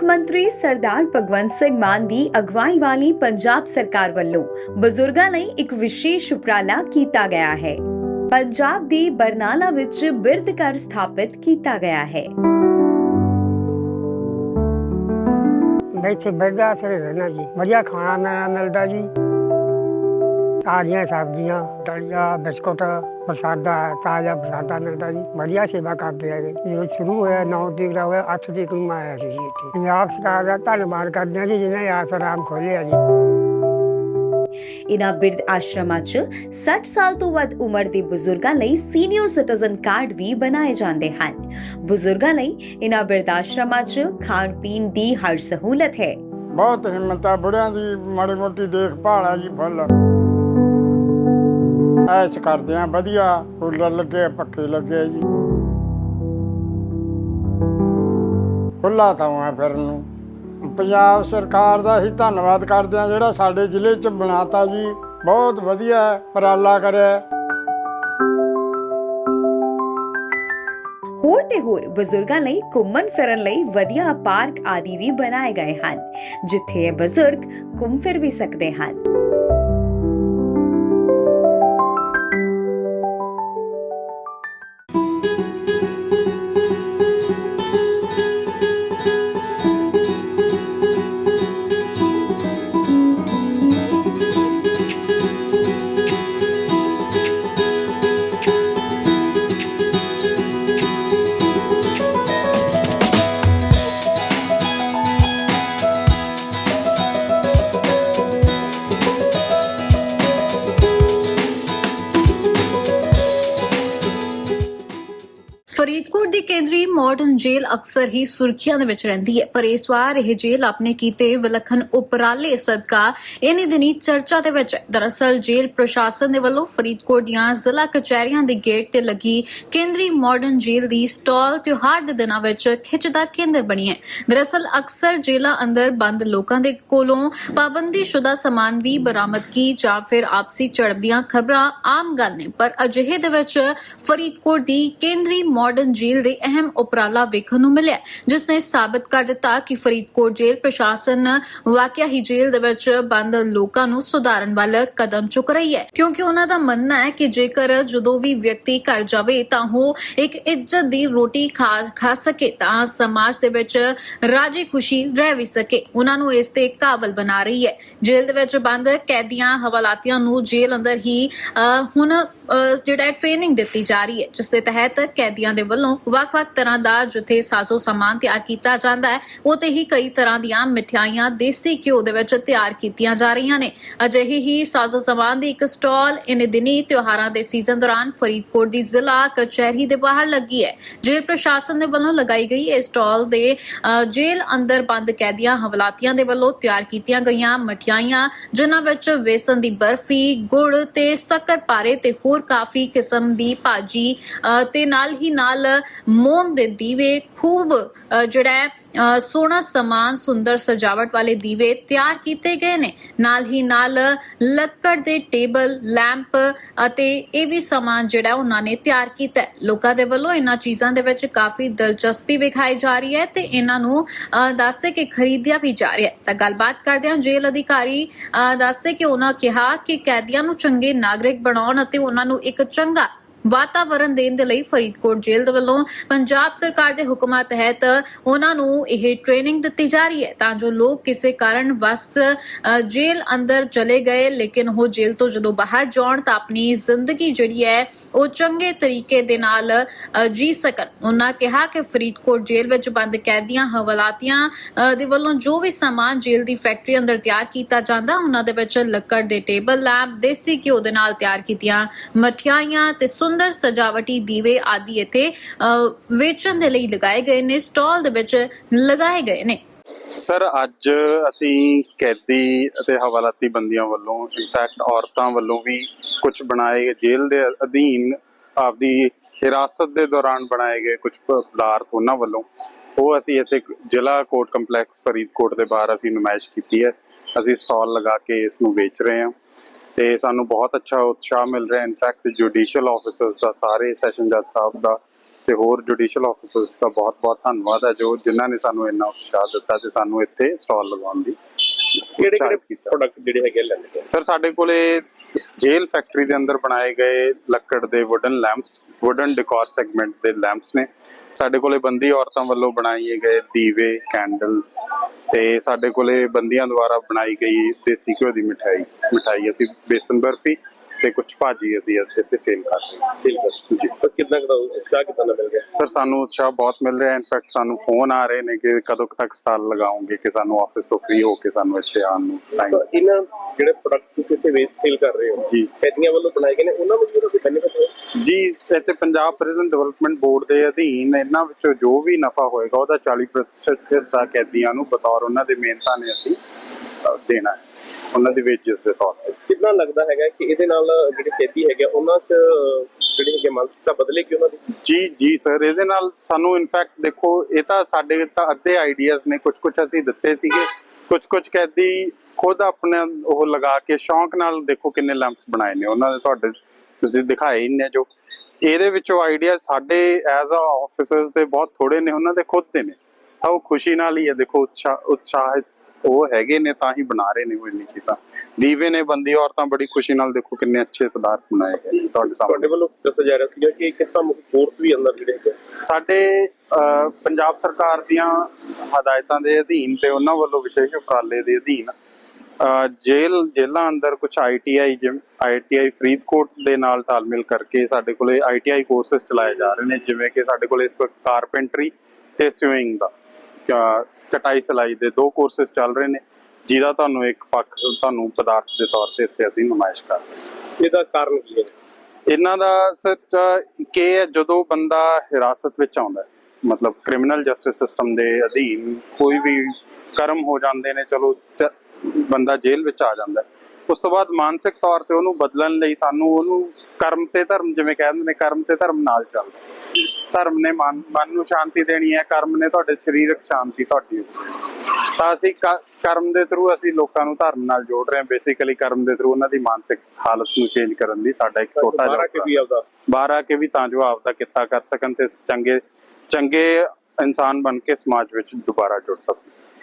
ਮੁੱਖ ਮੰਤਰੀ ਸਰਦਾਰ ਭਗਵੰਤ ਸਿੰਘ ਮਾਨ ਦੀ ਅਗਵਾਈ ਵਾਲੀ ਪੰਜਾਬ ਸਰਕਾਰ ਵੱਲੋਂ ਬਜ਼ੁਰਗਾਂ ਲਈ ਇੱਕ ਵਿਸ਼ੇਸ਼ ਉਪਰਾਲਾ ਕੀਤਾ ਗਿਆ ਹੈ। ਪੰਜਾਬ ਦੀ ਬਰਨਾਲਾ ਵਿੱਚ ਬਿਰਧ ਘਰ ਸਥਾਪਿਤ ਕੀਤਾ ਗਿਆ ਹੈ। ਮੈਂ ਇੱਥੇ ਬੈਠਾ ਸਿਰ ਰਹਿਣਾ ਜੀ। ਵਧੀਆ ਖਾਣਾ ਮਿਲਦਾ ਜੀ। ਤਾਜ਼ੀਆਂ ਸਬਜ਼ੀਆਂ ਦਲੀਆ ਬਿਸਕੁਟ ਪ੍ਰਸਾਦਾ ਤਾਜ਼ਾ ਪ੍ਰਸਾਦਾ ਮਿਲਦਾ ਜੀ। ਵਧੀਆ ਸੇਵਾ ਕਰਦੇ ਹੈਗੇ ਜੋ ਸ਼ੁਰੂ ਹੋਇਆ 9 ਤਰੀਕ ਦਾ ਹੋਇਆ 8 ਤਰੀਕ ਨੂੰ ਮੈਂ ਆਇਆ ਸੀ ਜੀ ਇੱਥੇ। ਪੰਜਾਬ ਸਰਕਾਰ ਦਾ ਧੰਨਵਾਦ ਕਰਦੇ ਹਾਂ ਜੀ ਜਿਹਨੇ ਆਸਰਾਮ ਖੋਲ੍ਹਿਆ ਜੀ। ਇਨ੍ਹਾਂ ਬਿਰਧ ਆਸ਼ਰਮਾਂ 'ਚ 60 ਸਾਲ ਤੋਂ ਵੱਧ ਉਮਰ ਦੇ ਬਜ਼ੁਰਗਾਂ ਲਈ ਸੀਨੀਅਰ ਸਿਟੀਜ਼ਨ ਕਾਰਡ ਵੀ ਬਣਾਏ ਜਾਂਦੇ ਹਨ। ਬਜ਼ੁਰਗਾਂ ਲਈ ਇਨ੍ਹਾਂ ਬਿਰਧ ਆਸ਼ਰਮਾਂ 'ਚ ਖਾਣ ਪੀਣ ਦੀ ਹਰ ਸਹੂਲਤ ਹੈ। ਬਹੁਤ ਹਿੰਮਤ ਆ ਬੁੜਿਆਂ ਦੀ ਮਾੜੀ ਮੋਟੀ ਦੇਖਭਾਲ ਆ ਜੀ ਫੁੱਲ। ਐਸ਼ ਕਰਦੇ ਆ, ਵਧੀਆ। ਕੂਲਰ ਲੱਗੇ, ਪੱਖੇ ਲੱਗੇ ਜੀ। ਖੁੱਲਾ ਥਾਂ ਆ ਫਿਰਨ ਨੂੰ। ਪੰਜਾਬ ਸਰਕਾਰ ਦਾ ਹੀ ਧੰਨਵਾਦ ਕਰਦੇ ਆ, ਜਿਹੜਾ ਸਾਡੇ ਜ਼ਿਲ੍ਹੇ 'ਚ ਬਣਾਤਾ ਜੀ। ਬਹੁਤ ਵਧੀਆ ਉਪਰਾਲਾ ਕਰਿਆ ਹੋਰ ਤੇ ਹੋਰ ਬਜ਼ੁਰਗਾਂ ਲਈ ਘੁੰਮਣ ਫਿਰਨ ਲਈ ਵਧੀਆ ਪਾਰਕ ਆਦਿ ਵੀ ਬਣਾਏ ਗਏ ਹਨ, ਜਿੱਥੇ ਇਹ ਬਜ਼ੁਰਗ ਘੁੰਮ ਫਿਰ ਵੀ ਸਕਦੇ ਹਨ। ਮਾਡਰਨ ਜੇਲ੍ਹ ਅਕਸਰ ਹੀ ਸੁਰਖੀਆਂ ਦੇ ਵਿੱਚ ਰਹਿੰਦੀ ਹੈ। ਪਰ ਇਸ ਵਾਰ ਇਹ ਜੇਲ੍ਹ ਆਪਣੇ ਕੀਤੇ ਵਿਲੱਖਣ ਉਪਰਾਲੇ ਸਦਕਾ ਇਨੀ ਦਿਨੀ ਚਰਚਾ ਦੇ ਵਿੱਚ ਦਰਅਸਲ ਜੇਲ੍ਹ ਪ੍ਰਸ਼ਾਸਨ ਦੇ ਵੱਲੋਂ ਫਰੀਦਕੋਟ ਦੀਆਂ ਜ਼ਿਲ੍ਹਾ ਕਚਹਿਰੀਆਂ ਦੇ ਗੇਟ ਤੇ ਲੱਗੀ ਕੇਂਦਰੀ ਮਾਡਰਨ ਜੇਲ੍ਹ ਦੀ ਸਟਾਲ ਤਿਉਹਾਰ ਦੇ ਦਿਨਾਂ ਵਿੱਚ ਖਿੱਚ ਦਾ ਕੇਂਦਰ ਬਣੀ ਹੈ। ਦਰਅਸਲ ਅਕਸਰ ਜੇਲ੍ਹਾਂ ਅੰਦਰ ਬੰਦ ਲੋਕਾਂ ਦੇ ਕੋਲੋਂ ਪਾਬੰਦੀਸ਼ੁਦਾ ਸਮਾਨ ਵੀ ਬਰਾਮਦਗੀ ਜਾਂ ਫਿਰ ਆਪਸੀ ਝੜਪ ਖਬਰਾਂ ਆਮ ਗੱਲ ਨੇ। ਪਰ ਅਜਿਹੇ ਦੇ ਵਿੱਚ ਫਰੀਦਕੋਟ ਦੀ ਕੇਂਦਰੀ ਮਾਡਰਨ ਜੇਲ੍ਹ ਦੇ ਅਹਿਮ ਉਪਰਾਲਾ ਵੇਖਣ ਨੂੰ ਮਿਲਿਆ। ਜਿਸ ਨੇ ਸਾਬਤ ਕਰ ਦਿੱਤਾ ਕਿ ਫਰੀਦਕੋਟ ਜੇਲ੍ਹ ਪ੍ਰਸ਼ਾਸਨ ਵਾਕਿਆ ਹੀ ਜੇਲ੍ਹ ਦੇ ਵਿੱਚ ਬੰਦ ਲੋਕਾਂ ਨੂੰ ਸੁਧਾਰਨ ਵੱਲ ਕਦਮ ਚੁੱਕ ਰਹੀ ਹੈ। ਕਿਉਂਕਿ ਉਹਨਾਂ ਦਾ ਮੰਨਣਾ ਹੈ ਕਿ ਜੇਕਰ ਜਦੋਂ ਵੀ ਵਿਅਕਤੀ ਘਰ ਜਾਵੇ ਤਾਂ ਉਹ ਇੱਕ ਇੱਜ਼ਤ ਦੀ ਰੋਟੀ ਖਾ ਖਾ ਸਕੇ ਤਾਂ ਸਮਾਜ ਦੇ ਵਿੱਚ ਰਾਜੀ ਖੁਸ਼ੀ ਰਹਿ ਵੀ ਸਕੇ। ਉਹਨਾਂ ਨੂੰ ਇਸ ਤੇ ਕਾਬਲ ਬਣਾ ਰਹੀ ਹੈ। ਜੇਲ੍ਹ ਦੇ ਵਿੱਚ ਬੰਦ ਕੈਦੀਆਂ ਹਵਾਲਾਤੀਆਂ ਨੂੰ ਜੇਲ੍ਹ ਅੰਦਰ ਹੀ ਅਹ, ਹੁਣ ਜਿਹੜਾ ਟ੍ਰੇਨਿੰਗ ਦਿੱਤੀ ਜਾ ਰਹੀ ਹੈ ਜਿਸ ਦੇ ਤਹਿਤ ਕੈਦੀਆਂ ਦੇ ਵੱਲੋਂ ਵੱਖ-ਵੱਖ ਤਰ੍ਹਾਂ ਦਾ ਜਿੱਥੇ ਸਾਜ਼ੋ ਸਮਾਨ ਤਿਆਰ ਕੀਤਾ ਜਾਂਦਾ ਹੈ ਉਤੇ ਹੀ ਕਈ ਤਰ੍ਹਾਂ ਦੀਆਂ ਮਠਿਆਈਆਂ ਦੇਸੀ ਘਿਓ ਦੇ ਵਿੱਚ ਤਿਆਰ ਕੀਤੀਆਂ ਜਾ ਰਹੀਆਂ ਨੇ। ਅਜਿਹੀ ਹੀ ਸਾਜ਼ੋ ਸਮਾਨ ਦੀ ਇੱਕ ਸਟਾਲ ਇਨ ਦਿਨੀ ਤਿਉਹਾਰਾਂ ਦੇ ਸੀਜ਼ਨ ਦੌਰਾਨ ਫਰੀਦਕੋਟ ਦੀ ਜ਼ਿਲ੍ਹਾ ਕਚਹਿਰੀ ਦੇ ਬਾਹਰ ਲੱਗੀ ਹੈ। ਜੇਲ੍ਹ ਪ੍ਰਸ਼ਾਸਨ ਦੇ ਵੱਲੋਂ ਲਗਾਈ ਗਈ ਇਹ ਸਟਾਲ ਦੇ ਅਹ, ਜੇਲ੍ਹ ਅੰਦਰ ਬੰਦ ਕੈਦੀਆਂ ਹਵਲਾਤੀਆਂ ਦੇ ਵੱਲੋਂ ਤਿਆਰ ਕੀਤੀਆਂ ਗਈਆਂ ਮਠਿਆਈਆਂ ਜਿਨ੍ਹਾਂ ਵਿੱਚ ਵੇਸਨ ਦੀ ਬਰਫੀ ਗੁੜ ਤੇ ਸ਼ੱਕਰਪਾਰੇ ਤੇ ਹੋਰ ਕਾਫੀ ਕਿਸਮ ਦੀ ਭਾਜੀ ਤੇ ਨਾਲ ਹੀ ਨਾਲ ਮੋਮ ਦੇ ਦੀਵੇ ਖੂਬ ਜਿਹੜਾ ਸੋਹਣਾ ਸਮਾਨ ਸੁੰਦਰ ਸਜਾਵਟ ਵਾਲੇ ਦੀਵੇ ਤਿਆਰ ਕੀਤੇ ਗਏ ਨੇ। ਨਾਲ ਹੀ ਨਾਲ ਲੱਕੜ ਦੇ ਟੇਬਲ ਲੈਂਪ ਅਤੇ ਇਹ ਵੀ ਸਮਾਨ ਜਿਹੜਾ ਉਹਨਾਂ ਨੇ ਤਿਆਰ ਕੀਤਾ ਲੋਕਾਂ ਦੇ ਵੱਲੋਂ ਇਹਨਾਂ ਚੀਜ਼ਾਂ ਦੇ ਵਿੱਚ ਕਾਫੀ ਦਿਲਚਸਪੀ ਵਿਖਾਈ ਜਾ ਰਹੀ ਹੈ ਤੇ ਇਹਨਾਂ ਨੂੰ ਅਹ, ਦੱਸੇ ਕਿ ਖਰੀਦਿਆ ਵੀ ਜਾ ਰਿਹਾ ਹੈ। ਤਾਂ ਗੱਲਬਾਤ ਕਰਦੇ ਹਾਂ ਜੇਲ੍ਹ ਅਧਿਕਾਰੀ ਦੱਸੇ ਕਿ ਉਹਨਾਂ ਕਿਹਾ ਕਿ ਕੈਦੀਆਂ ਨੂੰ ਚੰਗੇ ਨਾਗਰਿਕ ਬਣਾਉਣ ਅਤੇ ਉਹਨਾਂ ਨੂੰ ਇੱਕ ਚੰਗਾ ਵਾਤਾਵਰਣ ਦੇਣ ਦੇ ਲਈ ਫਰੀਦਕੋਟ ਜੇਲ੍ਹ ਦੇ ਵੱਲੋਂ ਪੰਜਾਬ ਸਰਕਾਰ ਦੇ ਹੁਕਮਾਂ ਤਹਿਤ ਉਹਨਾਂ ਨੂੰ ਇਹ ਟ੍ਰੇਨਿੰਗ ਦਿੱਤੀ ਜਾ ਰਹੀ ਹੈ ਤਾਂ ਜੋ ਲੋਕ ਕਿਸੇ ਕਾਰਨ ਵਸ ਜੇਲ੍ਹ ਅੰਦਰ ਚਲੇ ਗਏ ਲੇਕਿਨ ਉਹ ਜੇਲ੍ਹ ਤੋਂ ਜਦੋਂ ਬਾਹਰ ਜਾਣ ਤਾਂ ਆਪਣੀ ਜ਼ਿੰਦਗੀ ਜਿਹੜੀ ਹੈ ਉਹ ਚੰਗੇ ਤਰੀਕੇ ਦੇ ਨਾਲ ਜੀ ਸਕਣ। ਉਹਨਾਂ ਕਿਹਾ ਕਿ ਫਰੀਦਕੋਟ ਜੇਲ੍ਹ ਵਿੱਚ ਬੰਦ ਕੈਦੀਆਂ ਹਵਾਲਾਤੀਆਂ ਅ, ਦੇ ਵੱਲੋਂ ਜੋ ਵੀ ਸਮਾਨ ਜੇਲ੍ਹ ਦੀ ਫੈਕਟਰੀ ਅੰਦਰ ਤਿਆਰ ਕੀਤਾ ਜਾਂਦਾ ਉਹਨਾਂ ਦੇ ਵਿੱਚ ਲੱਕੜ ਦੇ ਟੇਬਲ ਲੈਂਪ ਦੇਸੀ ਘਿਓ ਦੇ ਨਾਲ ਤਿਆਰ ਕੀਤੀਆਂ ਮਠਿਆਈਆਂ ਤੇ ਸੁੰਦਰ ਸਜਾਵਟੀ ਦੀਵੇ ਆਦਿ ਇੱਥੇ ਵੇਚਣ ਦੇ ਲਈ ਲਗਾਏ ਗਏ ਨੇ, ਸਟਾਲ ਦੇ ਵਿੱਚ ਲਗਾਏ ਗਏ ਨੇ। ਸਰ, ਅੱਜ ਅਸੀਂ ਕੈਦੀ ਅਤੇ ਹਵਾਲਾਤੀ ਬੰਦੀਆਂ ਵੱਲੋਂ ਇਨਫੈਕਟ ਔਰਤਾਂ ਵੱਲੋਂ ਵੀ ਕੁਝ ਬਣਾਏ ਜੇਲ੍ਹ ਦੇ ਅਧੀਨ ਆਪਦੀ ਹਿਰਾਸਤ ਦੇ ਦੌਰਾਨ ਬਣਾਏ ਗਏ ਕੁਝ ਪਦਾਰਥ ਉਹਨਾਂ ਵੱਲੋਂ। ਉਹ ਅਸੀਂ ਇੱਥੇ ਜ਼ਿਲ੍ਹਾ ਕੋਰਟ ਕੰਪਲੈਕਸ ਫਰੀਦਕੋਟ ਦੇ ਬਾਹਰ ਅਸੀਂ ਨੁਮਾਇਸ਼ ਕੀਤੀ ਹੈ। ਅਸੀਂ ਸਟਾਲ ਲਗਾ ਕੇ ਇਸ ਨੂੰ ਵੇਚ ਰਹੇ ਹਾਂ। ਤੇ ਸਾਨੂੰ ਬਹੁਤ ਅੱਛਾ ਉਤਸ਼ਾਹ ਮਿਲ ਰਿਹਾ ਇਨਫੈਕਟ ਜੁਡੀਸ਼ੀਅਲ ਆਫੀਸਰਸ ਦਾ ਸਾਰੇ ਸੈਸ਼ਨ ਜੱਜ ਸਾਹਿਬ ਦਾ ਤੇ ਹੋਰ ਜੁਡੀਸ਼ੀਅਲ ਆਫੀਸਰਸ ਦਾ ਬਹੁਤ-ਬਹੁਤ ਧੰਨਵਾਦ ਹੈ ਜੋ ਜਿਨ੍ਹਾਂ ਨੇ ਸਾਨੂੰ ਇੰਨਾ ਉਤਸ਼ਾਹ ਦਿੱਤਾ ਤੇ ਸਾਨੂੰ ਇੱਥੇ ਸਟਾਲ ਲਗਾਉਣ ਦੀ ਕਿਹੜੇ ਕਿਹੜੇ। ਪ੍ਰੋਡਕਟ ਜਿਹੜੇ ਹੈਗੇ ਲੈਣੇ ਸਰ ਸਾਡੇ ਕੋਲੇ ਇਸ ਜੇਲ ਫੈਕਟਰੀ ਦੇ ਅੰਦਰ ਬਣਾਏ ਗਏ ਲੱਕੜ ਦੇ wooden lamps wooden decor segment ਦੇ ਲੈਂਪਸ ਨੇ। ਸਾਡੇ ਕੋਲੇ ਬੰਦੀ ਔਰਤਾਂ ਵੱਲੋਂ ਬਣਾਏ ਗਏ ਦੀਵੇ ਕੈਂਡਲਸ ਤੇ ਸਾਡੇ ਕੋਲੇ ਬੰਦੀਆਂ ਦੁਆਰਾ ਬਣਾਈ ਗਈ ਦੇਸੀ ਘਿਓ ਦੀ ਮਠਾਈ ਮਠਾਈ ਅਸੀਂ ਬੇਸਨ ਬਰਫੀ ਤੇ ਕੁਝ ਭਾਜੀ ਅਸੀਂ ਇੱਥੇ ਸੇਲ ਕਰ ਰਹੇ ਹਾਂ। ਸਿਲਵਰ ਜੀ ਤਾਂ ਕਿੰਨਾ ਕੁ ਉਤਸ਼ਾਹ ਕਿੰਨਾ ਮਿਲ ਗਿਆ? ਸਰ ਸਾਨੂੰ ਉਤਸ਼ਾਹ ਬਹੁਤ ਮਿਲ ਰਿਹਾ। ਹੈ ਇਨਫੈਕਟ ਸਾਨੂੰ ਫੋਨ ਆ ਰਹੇ ਨੇ ਕਿ ਕਦੋਂ ਤੱਕ ਸਟਾਲ ਲਗਾਉਂਗੇ ਕਿ ਸਾਨੂੰ ਆਫਿਸ ਤੋਂ ਫ੍ਰੀ ਹੋ ਕੇ ਸਾਨੂੰ ਇੱਥੇ ਆਉਣ ਨੂੰ ਟਾਈਮ ਤਾਂ ਇਹਨਾਂ ਜਿਹੜੇ ਪ੍ਰੋਡਕਟ ਤੁਸੀਂ ਇੱਥੇ ਵੇਚ ਸੇਲ ਕਰ ਰਹੇ ਹੋ ਜੀ। ਕੈਦੀਆਂ ਵੱਲੋਂ ਬਣਾਏ ਗਏ ਨੇ ਉਹਨਾਂ ਨੂੰ ਵੀ ਉਹਦਾ ਕੋਈ ਬੈਨੀਫਿਟ ਹੋਇਆ? ਜੀ ਇੱਥੇ ਪੰਜਾਬ ਪ੍ਰਿਜ਼ਨ ਡਿਵੈਲਪਮੈਂਟ ਬੋਰਡ ਦੇ ਅਧੀਨ ਇਹਨਾਂ ਵਿੱਚੋਂ ਜੋ ਵੀ ਨਫਾ ਹੋਏਗਾ ਉਹਦਾ 40% ਹਿੱਸਾ ਕੈਦੀਆਂ ਨੂੰ ਬਤੌਰ ਉਹਨਾਂ ਦੇ ਮਿਹਨਤਾਂ ਨੇ ਅਸੀਂ ਦੇਣਾ ਹੈ। ਉਹਨਾਂ ਦੀ ਵੇਜਸ ਦੇ ਤੌਰ ਤੇ। ਕਿੰਨਾ ਲੱਗਦਾ ਹੈਗਾ ਕਿ ਇਹਦੇ ਨਾਲ ਜਿਹੜੇ ਖੇਤੀ ਹੈਗੇ ਆ, ਉਹਨਾਂ 'ਚ ਜਿਹੜੀ ਹੈਗੀ ਮਾਨਸਿਕਤਾ ਬਦਲੇਗੀ ਉਹਨਾਂ ਦੀ? ਜੀ ਜੀ ਸਰ ਇਹਦੇ ਨਾਲ ਸਾਨੂੰ ਇਨਫੈਕਟ ਦੇਖੋ ਇਹ ਤਾਂ ਸਾਡੇ ਤਾਂ ਅੱਧੇ ਆਈਡੀਆਜ਼ ਨੇ ਕੁਝ ਕੁਝ ਅਸੀਂ ਦਿੱਤੇ ਸੀਗੇ। ਕੁਝ ਕੁਝ ਕੈਦੀ ਖੁਦ ਆਪਣੇ ਉਹ ਲਗਾ ਕੇ ਸ਼ੌਂਕ ਨਾਲ ਦੇਖੋ ਕਿੰਨੇ ਲੈਂਪਸ ਬਣਾਏ ਨੇ। ਉਹਨਾਂ ਦੇ ਤੁਹਾਡੇ ਤੁਸੀਂ ਦਿਖਾਏ ਨੇ ਜੋ। ਇਹਦੇ ਵਿੱਚੋਂ ਆਈਡੀਆ ਸਾਡੇ ਐਜ਼ ਅ ਆਫੀਸਰਸ ਦੇ ਬਹੁਤ ਥੋੜੇ ਨੇ ਉਹਨਾਂ ਦੇ ਖੁਦ ਦੇ ਨੇ। ਤਾਂ ਉਹ ਖੁਸ਼ੀ ਨਾਲ ਹੀ ਹੈ ਦੇਖੋ ਉਤਸ਼ਾਹ ਉਤਸ਼ਾਹਿਤ ਉਹ ਹੈਗੇ ਨੇ ਤਾਂ ਹੀ ਬਣਾ ਰਹੇ ਨੇ ਉਹ ਇੰਨੀ ਚੀਜ਼ਾਂ। ਦੀਵੇ ਨੇ ਬੰਦੀ ਔਰਤਾਂ ਬੜੀ ਖੁਸ਼ੀ ਨਾਲ ਦੇਖੋ ਕਿੰਨੇ ਅੱਛੇ ਪਦਾਰਥ ਬਣਾਏ ਗਏ ਤੁਹਾਡੇ ਸਾਹਮਣੇ। ਤੁਹਾਡੇ ਵੱਲੋਂ ਦੱਸਿਆ ਜਾ ਰਿਹਾ ਸੀਗਾ ਕਿ ਇੱਕ ਤਾਂ ਕੋਰਸ ਵੀ ਅੰਦਰ ਜਿਹੜੇ ਹੈਗੇ। ਸਾਡੇ ਅਹ, ਪੰਜਾਬ ਸਰਕਾਰ ਦੀਆਂ ਹਦਾਇਤਾਂ ਦੇ ਅਧੀਨ ਤੇ ਉਹਨਾਂ ਵੱਲੋਂ ਵਿਸ਼ੇਸ਼ ਉਪਰਾਲੇ ਦੇ ਅਧੀਨ ਅਹ, ਜੇਲ੍ਹ ਜੇਲ੍ਹਾਂ ਅੰਦਰ ਕੁਝ ਆਈਟੀਆਈ ਜਿਮ ਆਈਟੀਆਈ ਫਰੀਦਕੋਟ ਦੇ ਨਾਲ ਤਾਲਮੇਲ ਕਰਕੇ ਸਾਡੇ ਕੋਲੇ ਆਈਟੀਆਈ ਕੋਰਸਸ ਚਲਾਏ ਜਾ ਰਹੇ ਨੇ ਜਿਵੇਂ ਕਿ ਸਾਡੇ ਕੋਲੇ ਇਸ ਵਕਤ ਕਾਰਪੈਂਟਰੀ ਤੇ ਸਵਿੰਗ ਦਾ ਅਹ, ਕਟਾਈ ਸਿਲਾਈ ਦੇ ਦੋ ਕੋਰਸਸ ਚੱਲ ਰਹੇ ਨੇ ਜਿਹਦਾ ਤੁਹਾਨੂੰ ਇੱਕ ਪੱਖ ਤੁਹਾਨੂੰ ਪਦਾਰਥ ਦੇ ਤੌਰ ਤੇ ਇੱਥੇ ਅਸੀਂ ਨੁਮਾਇਸ਼ ਕਰ ਰਹੇ ਇਹਦਾ ਕਾਰਨ ਕੀ ਹੈ ਇਹਨਾਂ ਦਾ ਸੱਚ ਕਿ ਹੈ ਜਦੋਂ ਬੰਦਾ ਹਿਰਾਸਤ ਵਿੱਚ ਆਉਂਦਾ ਮਤਲਬ ਕ੍ਰਿਮੀਨਲ ਜਸਟਿਸ ਸਿਸਟਮ ਦੇ ਅਧੀਨ ਕੋਈ ਵੀ ਕਰਮ ਹੋ ਜਾਂਦੇ ਨੇ ਚਲੋ ਬੰਦਾ ਜੇਲ੍ਹ ਵਿੱਚ ਆ ਜਾਂਦਾ ਹੈ। ਉਸ ਤੋਂ ਬਾਅਦ ਮਾਨਸਿਕ ਤੌਰ ਤੇ ਉਹਨੂੰ ਬਦਲਣ ਲਈ ਸਾਨੂੰ ਉਹਨੂੰ ਕਰਮ ਤੇ ਧਰਮ ਜਿਵੇਂ ਕਹਿੰਦੇ ਨੇ ਕਰਮ ਤੇ ਧਰਮ ਨਾਲ ਚੱਲਦਾ। ਧਰਮ ਨੇ ਮਨ ਨੂੰ ਸ਼ਾਂਤੀ ਦੇਣੀ ਹੈ ਕਰਮ ਨੇ ਤੁਹਾਡੇ ਸਰੀਰਕ ਸ਼ਾਂਤੀ ਤੁਹਾਡੀ। ਤਾਂ ਅਸੀਂ ਕਰਮ ਦੇ ਥਰੂ ਅਸੀਂ ਲੋਕਾਂ ਨੂੰ ਧਰਮ ਨਾਲ ਜੋੜ ਰਹੇ ਹਾਂ। ਬੇਸਿਕਲੀ ਕਰਮ ਦੇ ਥਰੂ ਉਹਨਾਂ ਦੀ ਮਾਨਸਿਕ ਹਾਲਤ ਨੂੰ ਚੇਂਜ ਕਰਨ ਦੀ ਸਾਡਾ ਇੱਕ ਛੋਟਾ ਬਾਹਰ ਆ ਕੇ ਵੀ ਜਿਹਾ ਆਪਦਾ। ਬਾਹਰ ਆ ਕੇ ਵੀ ਤਾਂ ਜੋ ਆਪਦਾ ਕਿੱਤਾ ਕਰ ਸਕਣ ਤੇ ਚੰਗੇ ਚੰਗੇ ਇਨਸਾਨ ਬਣ ਕੇ ਸਮਾਜ ਵਿੱਚ ਦੁਬਾਰਾ ਜੁੜ ਸਕਣ।